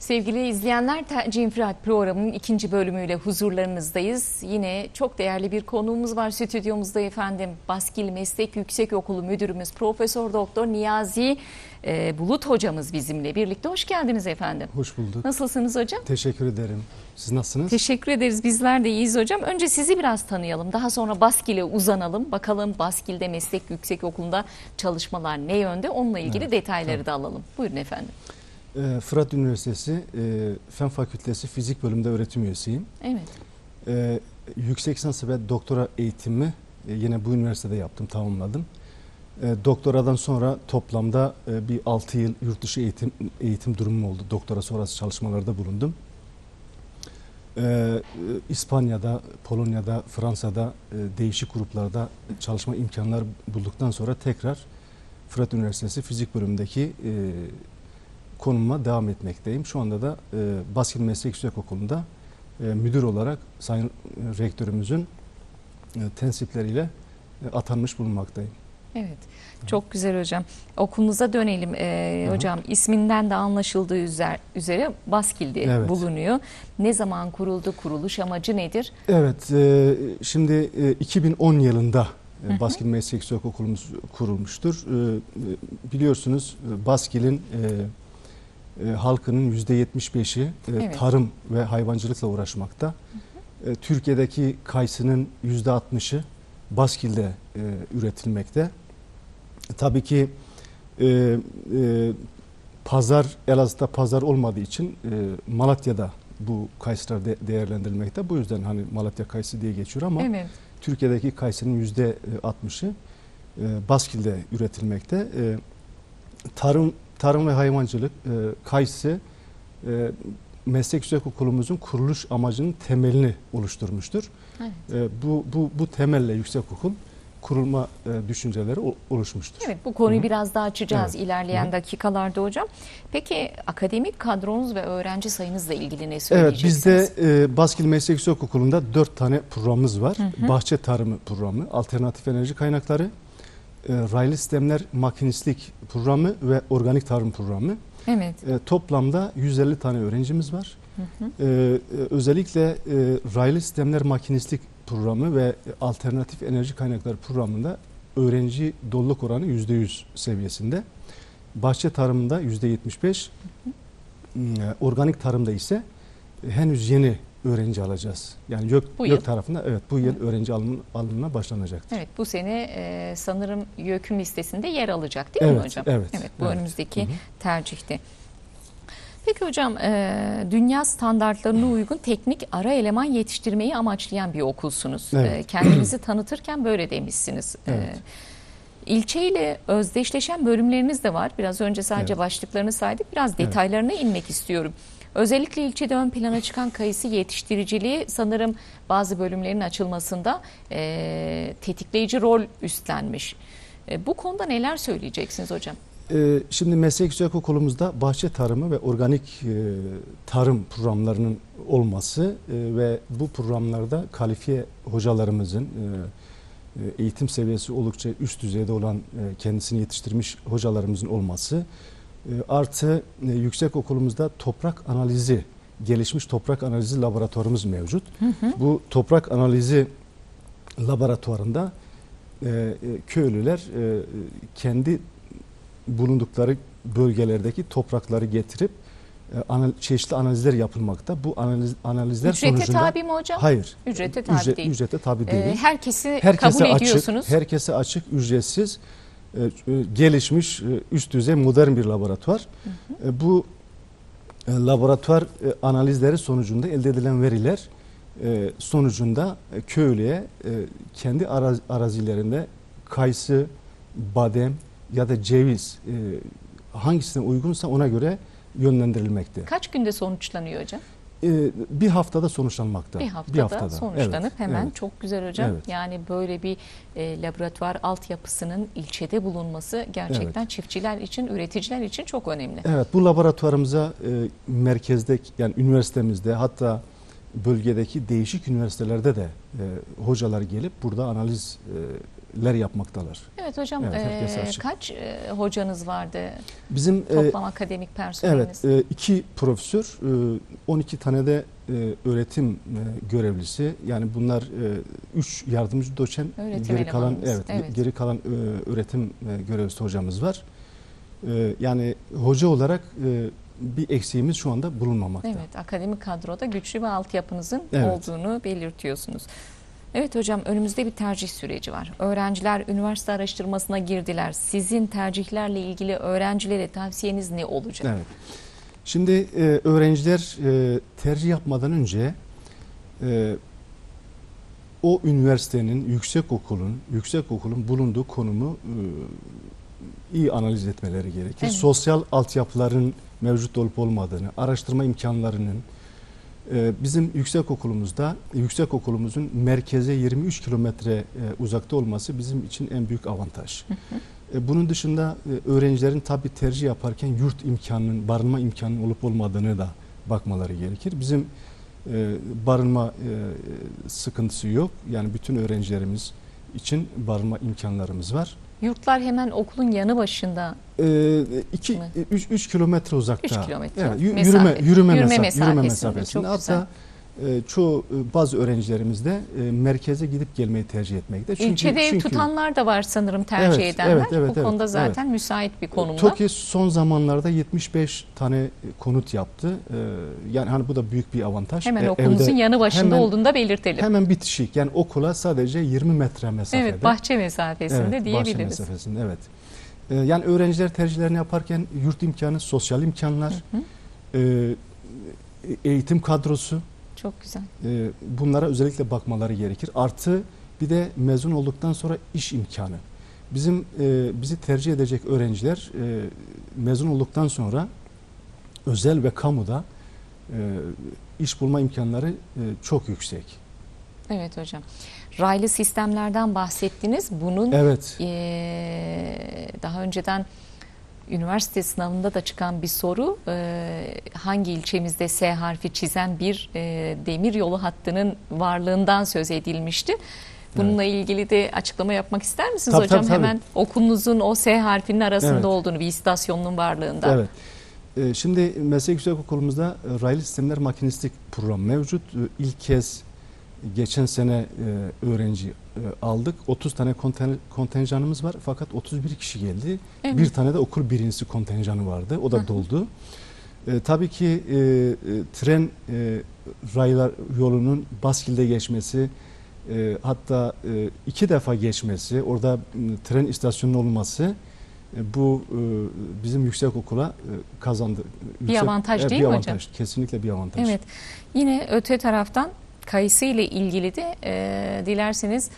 Sevgili izleyenler, Tercih programının ikinci bölümüyle huzurlarınızdayız. Yine çok değerli bir konuğumuz var stüdyomuzda efendim. Baskil Meslek Yüksekokulu Müdürümüz Profesör Doktor Niyazi e, Bulut hocamız bizimle birlikte. Hoş geldiniz efendim. Hoş bulduk. Nasılsınız hocam? Teşekkür ederim. Siz nasılsınız? Teşekkür ederiz. Bizler de iyiyiz hocam. Önce sizi biraz tanıyalım. Daha sonra Baskil'e uzanalım. Bakalım Baskil'de Meslek Yüksekokulu'nda çalışmalar ne yönde? Onunla ilgili Evet, detayları da alalım. Buyurun efendim. Ee, Fırat Üniversitesi e, Fen Fakültesi Fizik Bölümünde öğretim üyesiyim. Evet. Ee, yüksek lisans ve doktora eğitimi e, yine bu üniversitede yaptım, tamamladım. E, doktoradan sonra toplamda e, bir 6 yıl yurt dışı eğitim eğitim durumum oldu. Doktora sonrası çalışmalarda bulundum. E, e, İspanya'da, Polonya'da, Fransa'da e, değişik gruplarda çalışma imkanları bulduktan sonra tekrar Fırat Üniversitesi Fizik Bölümündeki e, konumuma devam etmekteyim. Şu anda da e, Baskil Meslek Yüksekokulu'nda e, müdür olarak Sayın e, Rektörümüzün e, tensipleriyle e, atanmış bulunmaktayım. Evet. Çok güzel hocam. Okulunuza dönelim ee, hocam. isminden de anlaşıldığı üzer- üzere Baskil'de Evet. bulunuyor. Ne zaman kuruldu? Kuruluş amacı nedir? Evet, e, şimdi e, 2010 yılında e, Baskil Meslek Yüksekokulumuz kurulmuştur. E, e, biliyorsunuz e, Baskil'in e, e, halkının %75'i e, Evet. tarım ve hayvancılıkla uğraşmakta. E, Türkiye'deki kayısının %60'ı Baskil'de e, üretilmekte. Tabii ki e, e, pazar Elazığ'da pazar olmadığı için e, Malatya'da bu kayısılar de- değerlendirilmekte. Bu yüzden hani Malatya kayısı diye geçiyor ama Evet. Türkiye'deki kayısının yüzde 60'ı e, Baskil'de üretilmekte. E, tarım tarım ve hayvancılık e, kayısı e, meslek yüksekokulumuzun kuruluş amacının temelini oluşturmuştur. Evet. E, bu bu bu temelle yüksekokul kurulma e, düşünceleri oluşmuştur. Evet bu konuyu Hı hı. biraz daha açacağız Evet. ilerleyen Hı hı. dakikalarda hocam. Peki akademik kadronuz ve öğrenci sayınızla ilgili ne Evet söyleyeceksiniz? bizde e, Baskil Meslek Yüksekokulu'nda dört tane programımız var. Hı hı. Bahçe tarımı programı, alternatif enerji kaynakları, e, raylı sistemler makinistlik programı ve organik tarım programı. Evet. E, toplamda 150 tane öğrencimiz var. Hı hı. E, e, özellikle e, raylı sistemler makinistlik programı ve alternatif enerji kaynakları programında öğrenci doluluk oranı %100 seviyesinde. Bahçe tarımında %75, e, organik tarımda ise henüz yeni öğrenci alacağız. Yani YÖK, Bu YÖK tarafında evet bu yıl öğrenci alım, alımına başlanacaktır. Evet bu sene e, sanırım YÖK'ün listesinde yer alacak değil mi Evet, hocam? evet, Evet bu evet. önümüzdeki Hı hı. tercihti. Peki hocam e, dünya standartlarına uygun teknik ara eleman yetiştirmeyi amaçlayan bir okulsunuz. Evet. E, kendinizi tanıtırken böyle demişsiniz. E, Evet. İlçeyle özdeşleşen bölümleriniz de var. Biraz önce sadece Evet. başlıklarını saydık. Biraz Evet. detaylarına inmek istiyorum. Özellikle ilçede ön plana çıkan kayısı yetiştiriciliği sanırım bazı bölümlerin açılmasında e, tetikleyici rol üstlenmiş. E, bu konuda neler söyleyeceksiniz hocam? Ee, Şimdi meslek yüksekokulumuzda bahçe tarımı ve organik e, tarım programlarının olması e, ve bu programlarda kalifiye hocalarımızın e, e, eğitim seviyesi oldukça üst düzeyde olan e, kendisini yetiştirmiş hocalarımızın olması e, artı e, yüksekokulumuzda toprak analizi gelişmiş toprak analizi laboratuvarımız mevcut. Bu toprak analizi laboratuvarında e, e, köylüler e, kendi bulundukları bölgelerdeki toprakları getirip e, anal- çeşitli analizler yapılmakta. Bu analiz, analizler Ücrete sonucunda tabi mi hocam? hayır. Ücrete tabi ücret- değil. Ücrete tabi E, değil. herkesi herkese kabul açık, ediyorsunuz. herkese açık, ücretsiz, e, e, gelişmiş, e, üst düzey modern bir laboratuvar. E, bu e, laboratuvar e, analizleri sonucunda elde edilen veriler e, sonucunda e, köylüye e, kendi araz- arazilerinde kayısı, badem ya da ceviz e, hangisine uygunsa ona göre yönlendirilmekte. Kaç günde sonuçlanıyor hocam? E, bir haftada sonuçlanmakta. Bir haftada, sonuçlanıp Evet, hemen evet. çok güzel hocam. Evet. Yani böyle bir e, laboratuvar altyapısının ilçede bulunması gerçekten çiftçiler için, üreticiler için çok önemli. Evet bu laboratuvarımıza e, merkezde yani üniversitemizde hatta bölgedeki değişik üniversitelerde de e, hocalar gelip burada analiz e, ler yapmaktalar. Evet hocam Evet, e, açık. kaç e, hocanız vardı Bizim e, toplam akademik personeliniz? Evet, e, iki profesör, e, 12 tane de e, öğretim e, görevlisi. Yani bunlar e, üç yardımcı doçent, Öğretim geri kalan evet, evet. geri kalan e, öğretim e, görevlisi hocamız var. E, Yani hoca olarak e, bir eksiğimiz şu anda bulunmamakta. Evet, akademik kadroda güçlü ve altyapınızın Evet. olduğunu belirtiyorsunuz. Evet hocam önümüzde bir tercih süreci var. Öğrenciler üniversite araştırmasına girdiler. Sizin tercihlerle ilgili öğrencilere tavsiyeniz ne olacak? Evet. Şimdi e, öğrenciler e, tercih yapmadan önce e, o üniversitenin, yüksek okulun, yüksek okulun bulunduğu konumu e, iyi analiz etmeleri gerekir. Evet. Sosyal altyapıların mevcut olup olmadığını, araştırma imkanlarının bizim yüksek okulumuzda, yüksek okulumuzun merkeze 23 kilometre e, uzakta olması bizim için en büyük avantaj. E, Bunun dışında e, öğrencilerin tabi tercih yaparken yurt imkanının, barınma imkanının olup olmadığını da bakmaları gerekir. Bizim barınma sıkıntısı yok. Yani bütün öğrencilerimiz için barınma imkanlarımız var. Yurtlar hemen okulun yanı başında. 2 Mi? 3 3 kilometre uzakta. Üç kilometre Evet, yü- mesafe. yürüme yürüme, Yürüme mesafe, mesafesinde, yürüme mesafesinde. çok güzel. E, çoğu e, bazı öğrencilerimiz de e, merkeze gidip gelmeyi tercih etmekte. Çünkü İlçede ev çünkü- tutanlar da var sanırım tercih Evet, edenler. evet, evet, Bu evet, konuda evet. zaten müsait bir konumda. TOKİ son zamanlarda 75 tane konut yaptı. Yani hani bu da büyük bir avantaj. Hemen okulunuzun evde yanı başında hemen- olduğunu da belirtelim. Hemen bitişik. Yani okula sadece 20 metre mesafede. evet, bahçe mesafesinde Evet, bahçe diyebiliriz. mesafesinde evet. Yani öğrenciler tercihlerini yaparken yurt imkanı, sosyal imkanlar, Hı hı, eğitim kadrosu Çok güzel. e, bunlara özellikle bakmaları gerekir. Artı bir de mezun olduktan sonra iş imkanı. Bizim e, bizi tercih edecek öğrenciler e, mezun olduktan sonra özel ve kamuda e, iş bulma imkanları e, çok yüksek. Evet hocam. Raylı sistemlerden bahsettiniz. Bunun Evet. eee, daha önceden üniversite sınavında da çıkan bir soru eee, hangi ilçemizde S harfi çizen bir eee, demir yolu hattının varlığından söz edilmişti. Bununla ilgili de açıklama yapmak ister misiniz Tabii, hocam? tabii, tabii. Hemen okulunuzun o S harfinin arasında Evet. olduğunu bir istasyonun varlığında. Evet. E, Şimdi meslek yüksek okulumuzda e, raylı sistemler makinistlik programı mevcut. E, İlk kez geçen sene e, öğrenci e, aldık. 30 tane konten- kontenjanımız var fakat 31 kişi geldi. Evet. Bir tane de okul birincisi kontenjanı vardı. O Hı hı. da doldu. E, tabii ki e, e, tren e, raylar yolunun Baskil'de geçmesi e, hatta e, iki defa geçmesi, orada m, tren istasyonunun olması e, bu e, bizim yüksek okula e, kazandı. Yüksek- avantaj Evet, değil bir mi avantaj, hocam? Kesinlikle bir avantaj. Evet. Yine öte taraftan kayısı ile ilgili de e, dilerseniz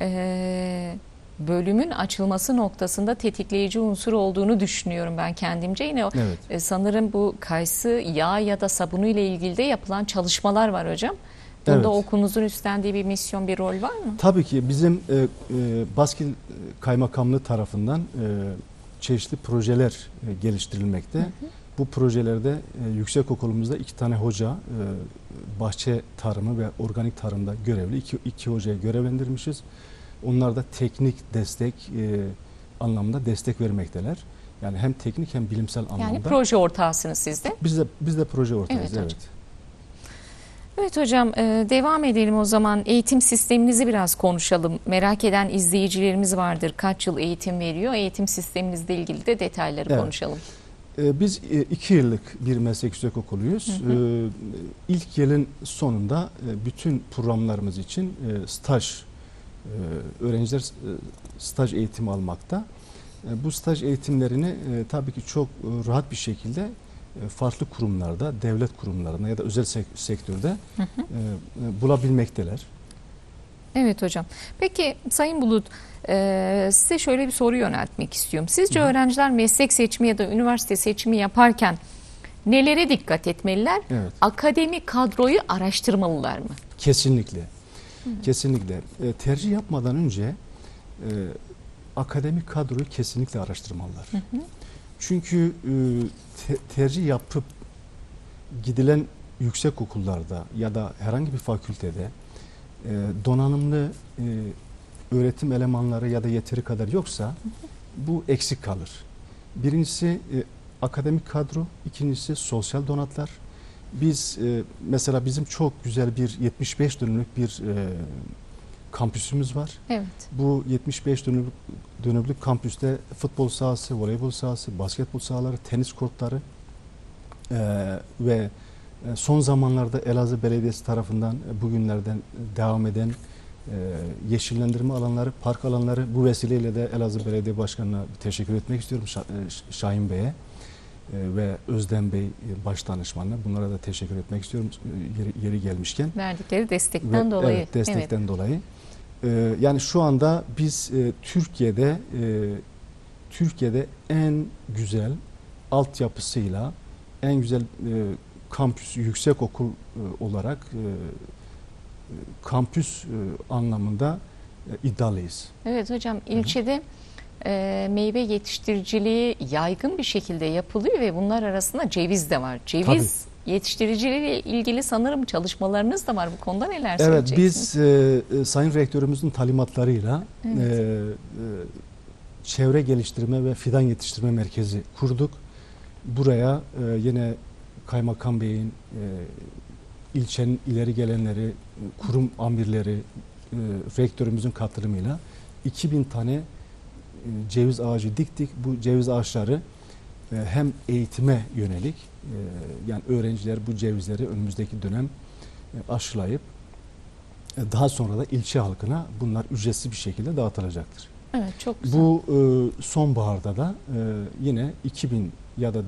e, bölümün açılması noktasında tetikleyici unsur olduğunu düşünüyorum ben kendimce. Yine Evet. e, sanırım bu kayısı yağ ya da sabunu ile ilgili de yapılan çalışmalar var hocam. Bunda Evet. okulunuzun üstlendiği bir misyon, bir rol var mı? Tabii ki bizim e, e, Baskil Kaymakamlığı tarafından e, çeşitli projeler e, geliştirilmekte. Bu projelerde e, yüksek okulumuzda iki tane hoca e, bahçe tarımı ve organik tarımda görevli iki, iki hocaya görevlendirmişiz. Onlar da teknik destek e, anlamda destek vermekteler. Yani hem teknik hem bilimsel anlamda. Yani proje ortağısınız siz de. biz de biz de proje ortağıyız. Evet Evet. hocam. Evet hocam e, devam edelim o zaman eğitim sisteminizi biraz konuşalım. Merak eden izleyicilerimiz vardır. Kaç yıl eğitim veriyor? Eğitim sisteminizle ilgili de detayları Evet. konuşalım. Ee, Biz e, iki yıllık bir meslek yüksek okuluyuz. Hı hı. Ee, İlk yılın sonunda e, bütün programlarımız için e, staj, öğrenciler staj eğitimi almakta. Bu staj eğitimlerini tabii ki çok rahat bir şekilde farklı kurumlarda, devlet kurumlarında ya da özel sek- sektörde Hı hı. bulabilmekteler. Evet hocam. Peki Sayın Bulut e, size şöyle bir soru yöneltmek istiyorum. Sizce Hı öğrenciler meslek seçimi ya da üniversite seçimi yaparken nelere dikkat etmeliler? Evet. Akademik kadroyu araştırmalılar mı? Kesinlikle. Kesinlikle. E, tercih yapmadan önce e, akademik kadroyu kesinlikle araştırmalılar. Hı hı. Çünkü e, te- tercih yapıp gidilen yüksek okullarda ya da herhangi bir fakültede e, donanımlı e, öğretim elemanları ya da yeteri kadar yoksa bu eksik kalır. Birincisi e, akademik kadro, ikincisi sosyal donatlar. Biz e, mesela bizim çok güzel bir 75 dönümlük bir e, kampüsümüz var. Evet. Bu 75 dönümlük, dönümlük kampüste futbol sahası, voleybol sahası, basketbol sahaları, tenis kortları e, ve son zamanlarda Elazığ Belediyesi tarafından e, bugünlerden devam eden e, yeşillendirme alanları, park alanları bu vesileyle de Elazığ Belediye Başkanı'na teşekkür etmek istiyorum Şa- e, Şahin Bey'e e, ve Özden Bey e, baş danışmanına bunlara da teşekkür etmek istiyorum e, yeri, yeri gelmişken. Verdikleri destekten Ve- dolayı. Evet, destekten dolayı. Ee, yani şu anda biz e, Türkiye'de e, Türkiye'de en güzel altyapısıyla en güzel e, kampüs yüksek okul e, olarak e, kampüs e, anlamında iddialıyız. Evet hocam ilçede e, meyve yetiştiriciliği yaygın bir şekilde yapılıyor ve bunlar arasında ceviz de var. Ceviz yetiştiriciliğiyle ilgili sanırım çalışmalarınız da var. Bu konuda neler Evet söyleyeceksiniz? biz e, e, Sayın Rektörümüzün talimatlarıyla Evet. e, e, çevre geliştirme ve fidan yetiştirme merkezi kurduk. Buraya e, yine Kaymakam Bey'in, e, ilçenin ileri gelenleri, kurum amirleri, e, rektörümüzün katılımıyla 2000 tane e, ceviz ağacı diktik. Bu ceviz ağaçları e, hem eğitime yönelik e, yani öğrenciler bu cevizleri önümüzdeki dönem e, aşılayıp e, daha sonra da ilçe halkına bunlar ücretsiz bir şekilde dağıtılacaktır. Evet çok güzel. Bu e, sonbaharda da e, yine 2000 ya da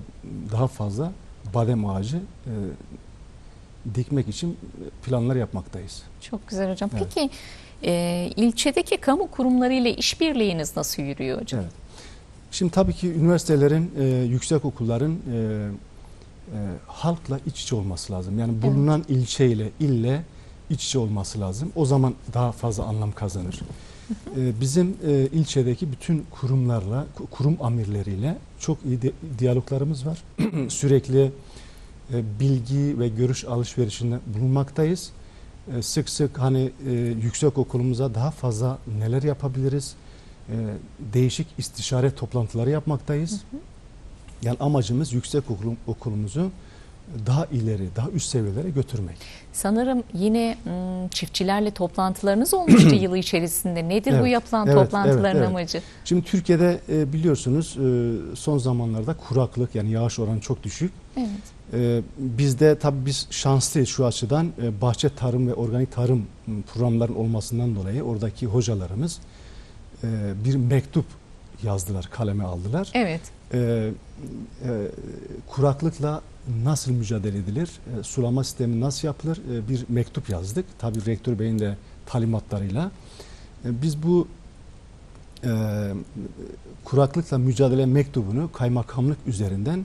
daha fazla badem ağacı e, dikmek için planlar yapmaktayız. Çok güzel hocam. Evet. Peki e, ilçedeki kamu kurumlarıyla işbirliğiniz nasıl yürüyor hocam? Evet. Şimdi tabii ki üniversitelerin, e, yüksek okulların e, e, halkla iç içe olması lazım. Yani bulunan ilçeyle, ille iç içe olması lazım. O zaman daha fazla anlam kazanır. E, bizim e, ilçedeki bütün kurumlarla, ku- kurum amirleriyle çok iyi di- diyaloglarımız var. Sürekli e, bilgi ve görüş alışverişinde bulunmaktayız. E, sık sık hani e, yüksek okulumuza daha fazla neler yapabiliriz? E, değişik istişare toplantıları yapmaktayız. Yani amacımız yüksek okulum, okulumuzu daha ileri, daha üst seviyelere götürmek. Sanırım yine m, çiftçilerle toplantılarınız olmuştu yılı içerisinde. Nedir bu Evet, yapılan evet, toplantıların evet, evet. amacı? Şimdi Türkiye'de e, biliyorsunuz e, son zamanlarda kuraklık yani yağış oranı çok düşük. Evet. E, bizde tabii biz şanslıyız şu açıdan bahçe tarım ve organik tarım m, programların olmasından dolayı oradaki hocalarımız bir mektup yazdılar, kaleme aldılar. Evet. kuraklıkla nasıl mücadele edilir, e, sulama sistemi nasıl yapılır e, bir mektup yazdık. Tabii rektör beyin de talimatlarıyla. E, biz bu e, kuraklıkla mücadele mektubunu kaymakamlık üzerinden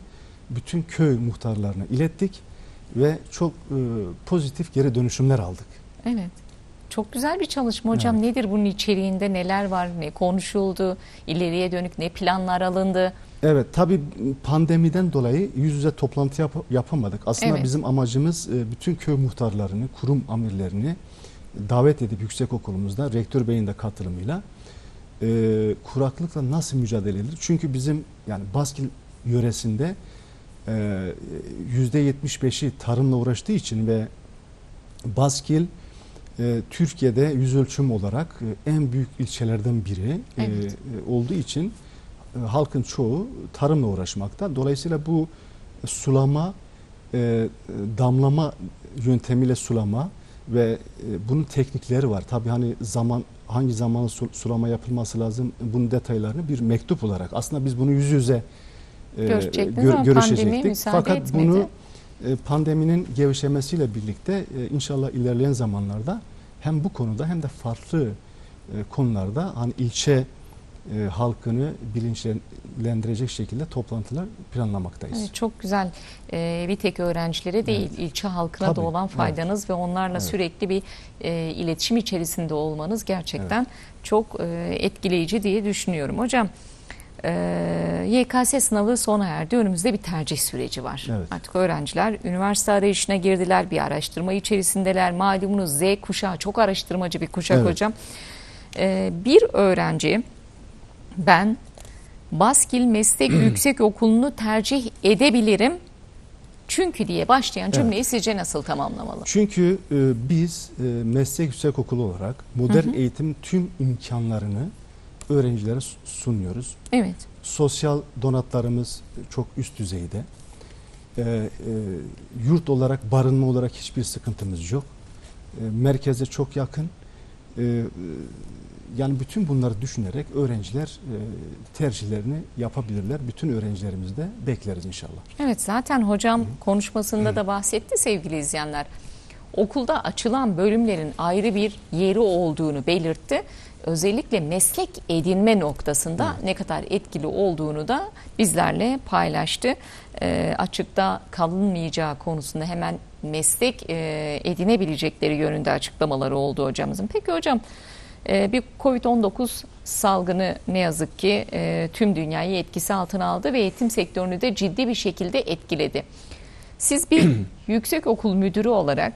bütün köy muhtarlarına ilettik ve çok e, pozitif geri dönüşümler aldık. Evet. Çok güzel bir çalışma hocam. Evet. Nedir bunun içeriğinde? Neler var? Ne konuşuldu? İleriye dönük ne planlar alındı? Evet tabii pandemiden dolayı yüz yüze toplantı yap- yapamadık. Aslında Evet. bizim amacımız e, bütün köy muhtarlarını, kurum amirlerini davet edip yüksek okulumuzda rektör beyin de katılımıyla e, kuraklıkla nasıl mücadele edilir? Çünkü bizim yani Baskil yöresinde e, yüzde 75'i tarımla uğraştığı için ve Baskil e, Türkiye'de yüz ölçüm olarak e, en büyük ilçelerden biri Evet. e, olduğu için halkın çoğu tarımla uğraşmakta. Dolayısıyla bu sulama, e, damlama yöntemiyle sulama ve e, bunun teknikleri var. Tabii hani zaman hangi zaman su- sulama yapılması lazım bunun detaylarını bir mektup olarak aslında biz bunu yüz yüze e, pandemi müsaade Fakat etmedi. bunu e, pandeminin gevşemesiyle birlikte e, inşallah ilerleyen zamanlarda hem bu konuda hem de farklı e, konularda hani ilçe e, halkını bilinçlendirecek şekilde toplantılar planlamaktayız. Evet, çok güzel. Ee, bir tek öğrencilere değil, ilçe halkına Tabii, da olan evet. faydanız ve onlarla Evet. sürekli bir e, iletişim içerisinde olmanız gerçekten çok e, etkileyici diye düşünüyorum. Hocam, e, YKS sınavı sona erdi. Önümüzde bir tercih süreci var. Evet. Artık öğrenciler üniversite arayışına girdiler. Bir araştırma içerisindeler. Malumunuz Z kuşağı çok araştırmacı bir kuşak Evet. hocam. Ee, bir öğrenci ben Baskil Meslek Yüksek Okulu'nu tercih edebilirim. Çünkü diye başlayan cümleyi sizce nasıl tamamlamalı? Çünkü e, biz e, meslek yüksekokulu olarak modern eğitim tüm imkanlarını öğrencilere su- sunuyoruz. Evet. Sosyal donatlarımız çok üst düzeyde. E, e, yurt olarak, barınma olarak hiçbir sıkıntımız yok. E, merkeze çok yakın. E, yani bütün bunları düşünerek öğrenciler e, tercihlerini yapabilirler. Bütün öğrencilerimizi de bekleriz inşallah. Evet zaten hocam konuşmasında da bahsetti sevgili izleyenler. Okulda açılan bölümlerin ayrı bir yeri olduğunu belirtti. Özellikle meslek edinme noktasında ne kadar etkili olduğunu da bizlerle paylaştı. Ee, açıkta kalınmayacağı konusunda hemen meslek e, edinebilecekleri yönünde açıklamaları oldu hocamızın. Peki hocam e, bir Covid-19 salgını ne yazık ki e, tüm dünyayı etkisi altına aldı ve eğitim sektörünü de ciddi bir şekilde etkiledi. Siz bir yüksek okul müdürü olarak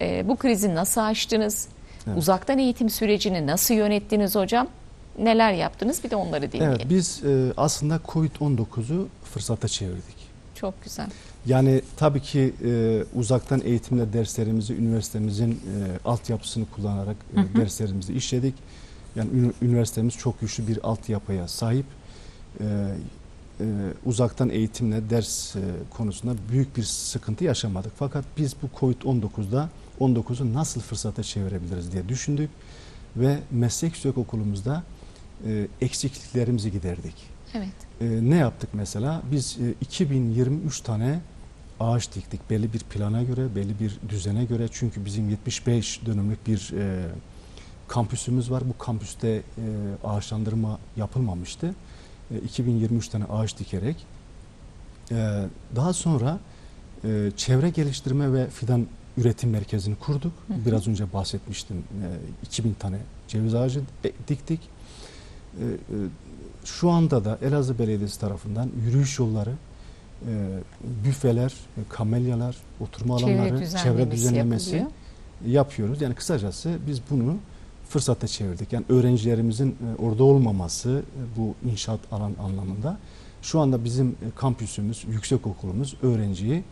e, bu krizi nasıl aştınız? Evet. Uzaktan eğitim sürecini nasıl yönettiniz hocam? Neler yaptınız? Bir de onları dinleyelim. Evet biz e, aslında Covid-19'u fırsata çevirdik. Çok güzel. Yani tabii ki e, uzaktan eğitimle derslerimizi üniversitemizin e, altyapısını kullanarak e, derslerimizi işledik. Yani üniversitemiz çok güçlü bir altyapıya sahip. E, e, uzaktan eğitimle ders e, konusunda büyük bir sıkıntı yaşamadık. Fakat biz bu Covid-19'da 19'u nasıl fırsata çevirebiliriz diye düşündük ve meslek yüksek okulumuzda e, eksikliklerimizi giderdik. Evet. E, ne yaptık mesela? Biz e, 2023 tane ağaç diktik belli bir plana göre, belli bir düzene göre. Çünkü bizim 75 dönümlük bir e, kampüsümüz var. Bu kampüste e, ağaçlandırma yapılmamıştı. E, 2023 tane ağaç dikerek e, daha sonra e, çevre geliştirme ve fidan üretim merkezini kurduk. Biraz önce bahsetmiştim. E, 2000 tane ceviz ağacı diktik. E, e, şu anda da Elazığ Belediyesi tarafından yürüyüş yolları, e, büfeler, e, kamelyalar, oturma alanları, çevre düzenlemesi yapılıyor. yapıyoruz. Yani kısacası biz bunu fırsata çevirdik. Yani öğrencilerimizin e, orada olmaması e, bu inşaat alan anlamında şu anda bizim e, kampüsümüz, yüksek okulumuz öğrenciyi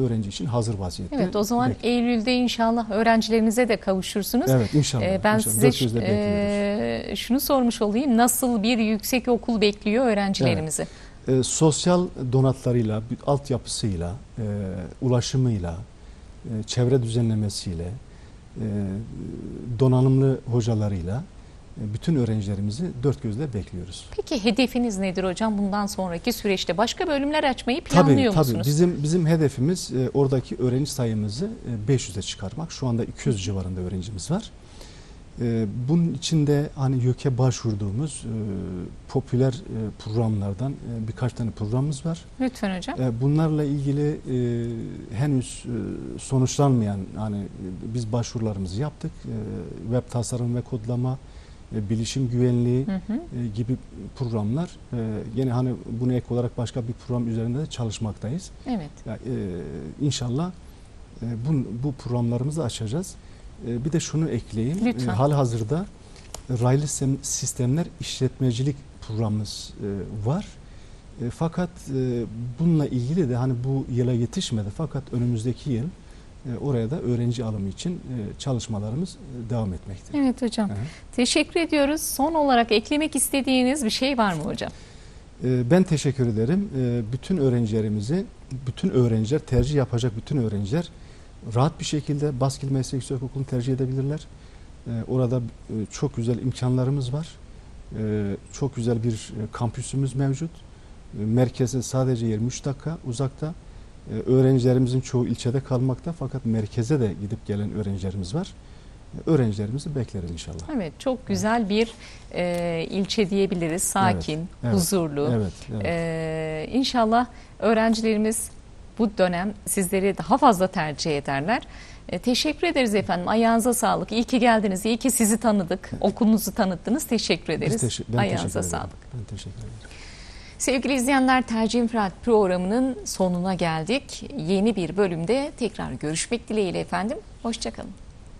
öğrenci için hazır vaziyette. Evet o zaman Bek- Eylül'de inşallah öğrencilerinize de kavuşursunuz. Evet inşallah. Ee, ben inşallah. size e, şunu sormuş olayım. Nasıl bir yüksek okul bekliyor öğrencilerimizi? E, sosyal donatlarıyla, altyapısıyla, e, ulaşımıyla, e, çevre düzenlemesiyle, e, donanımlı hocalarıyla bütün öğrencilerimizi dört gözle bekliyoruz. Peki hedefiniz nedir hocam bundan sonraki süreçte? Başka bölümler açmayı Tabii planlıyor tabii musunuz? bizim bizim hedefimiz e, oradaki öğrenci sayımızı e, 500'e çıkarmak. Şu anda 200 civarında öğrencimiz var. E, bunun içinde hani YÖK'e başvurduğumuz e, popüler e, programlardan e, birkaç tane programımız var. Lütfen hocam. E, Bunlarla ilgili e, henüz e, sonuçlanmayan hani e, biz başvurularımızı yaptık. E, web tasarım ve kodlama, e, bilişim güvenliği Hı hı. e, gibi programlar. E, yine hani buna ek olarak başka bir program üzerinde de çalışmaktayız. Evet. Ya, e, inşallah e, bu, bu programlarımızı açacağız. E, bir de şunu ekleyeyim. Lütfen. hal hazırda raylı sistemler işletmecilik programımız e, var. E, fakat e, bununla ilgili de hani bu yıla yetişmedi fakat önümüzdeki yıl e, oraya da öğrenci alımı için e, çalışmalarımız e, devam etmekte. Evet hocam. Hı. Teşekkür ediyoruz. Son olarak eklemek istediğiniz bir şey var mı hocam? E, Ben teşekkür ederim. E, Bütün öğrencilerimizi, bütün öğrenciler, tercih yapacak bütün öğrenciler rahat bir şekilde Baskil Meslek Yüksekokulu'nu tercih edebilirler. E, Orada e, çok güzel imkanlarımız var. E, Çok güzel bir e, kampüsümüz mevcut. E, Merkeze sadece 23 dakika uzakta. E, Öğrencilerimizin çoğu ilçede kalmakta fakat merkeze de gidip gelen öğrencilerimiz var. E, Öğrencilerimizi bekleriz inşallah. Evet çok güzel bir e, ilçe diyebiliriz. Sakin, evet. huzurlu. Evet, evet. Ee, inşallah öğrencilerimiz bu dönem sizleri daha fazla tercih ederler. Ee, teşekkür ederiz efendim. Ayağınıza sağlık. İyi ki geldiniz. İyi ki sizi tanıdık. Okulunuzu tanıttınız. Teşekkür ederiz. Teşe- ben Ayağınıza teşekkür ederim. sağlık. Ben teşekkür ederim. Sevgili izleyenler Tercih İnfraat programının sonuna geldik. Yeni bir bölümde tekrar görüşmek dileğiyle efendim. Hoşçakalın.